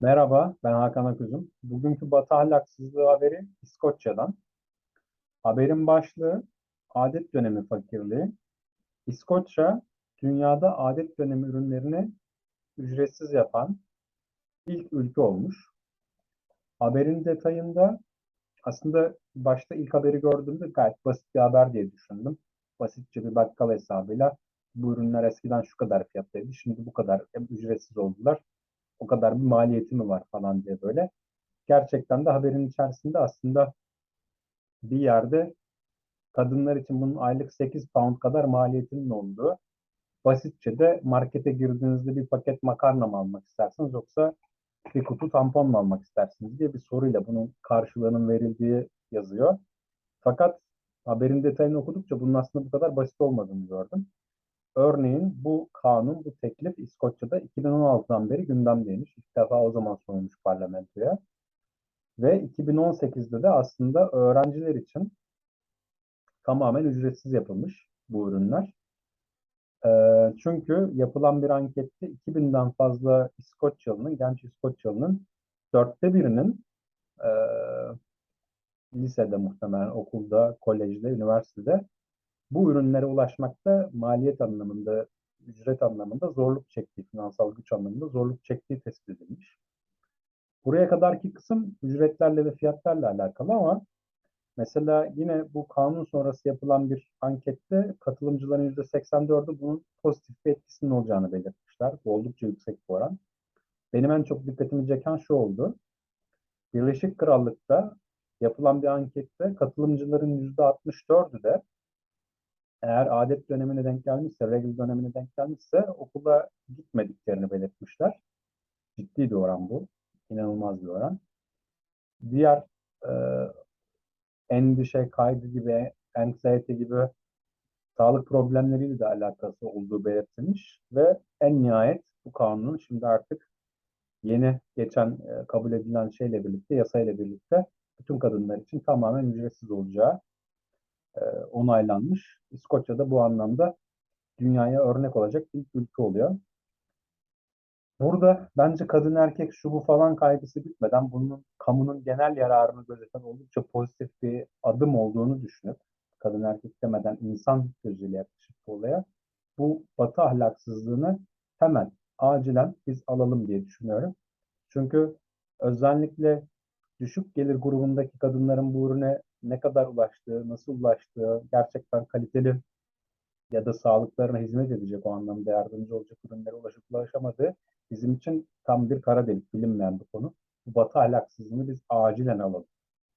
Merhaba, ben Hakan Aküzüm. Bugünkü Batı ahlaksızlığı haberi İskoçya'dan. Haberin başlığı adet dönemi fakirliği. İskoçya, dünyada adet dönemi ürünlerini ücretsiz yapan ilk ülke olmuş. Haberin detayında aslında başta ilk haberi gördüğümde gayet basit bir haber diye düşündüm. Basitçe bir bakkal hesabıyla bu ürünler eskiden şu kadar fiyattaydı, şimdi bu kadar ücretsiz oldular o kadar bir maliyeti mi var falan diye böyle. Gerçekten de haberin içerisinde aslında bir yerde kadınlar için bunun aylık 8 pound kadar maliyetinin olduğu, basitçe de markete girdiğinizde bir paket makarna mı almak istersiniz yoksa bir kutu tampon mu almak istersiniz diye bir soruyla bunun karşılığının verildiği yazıyor. Fakat haberin detayını okudukça bunun aslında bu kadar basit olmadığını gördüm. Örneğin bu kanun, bu teklif İskoçya'da 2016'dan beri gündemdeymiş. İlk defa o zaman sunulmuş parlamentoya. Ve 2018'de de aslında öğrenciler için tamamen ücretsiz yapılmış bu ürünler. Ee, çünkü yapılan bir ankette 2000'den fazla İskoçyalı'nın, genç İskoçyalı'nın dörtte birinin e, lisede muhtemelen okulda, kolejde, üniversitede bu ürünlere ulaşmakta maliyet anlamında, ücret anlamında zorluk çektiği, finansal güç anlamında zorluk çektiği tespit edilmiş. Buraya kadarki kısım ücretlerle ve fiyatlarla alakalı ama mesela yine bu kanun sonrası yapılan bir ankette katılımcıların %84'ü bunun pozitif bir etkisinin olacağını belirtmişler. Bu oldukça yüksek bir oran. Benim en çok dikkatimi çeken şu oldu. Birleşik Krallık'ta yapılan bir ankette katılımcıların %64'ü de eğer adet dönemine denk gelmişse, regl dönemine denk gelmişse okula gitmediklerini belirtmişler. Ciddi bir oran bu. İnanılmaz bir oran. Diğer e, endişe, kaygı gibi, anxiety gibi sağlık problemleriyle de alakası olduğu belirtilmiş ve en nihayet bu kanunun şimdi artık yeni geçen e, kabul edilen şeyle birlikte, yasayla birlikte bütün kadınlar için tamamen ücretsiz olacağı onaylanmış. İskoçya'da bu anlamda dünyaya örnek olacak ilk ülke oluyor. Burada bence kadın erkek şu bu falan kaygısı bitmeden bunun kamunun genel yararını gözeten oldukça pozitif bir adım olduğunu düşünüp kadın erkek demeden insan gözüyle yaklaşıp olaya bu batı ahlaksızlığını hemen acilen biz alalım diye düşünüyorum. Çünkü özellikle düşük gelir grubundaki kadınların bu ürüne ne kadar ulaştığı, nasıl ulaştığı, gerçekten kaliteli ya da sağlıklarına hizmet edecek o anlamda yardımcı olacak ürünlere ulaşıp ulaşamadığı bizim için tam bir kara delik bilinmeyen bir konu. Bu batı ahlaksızlığını biz acilen alalım.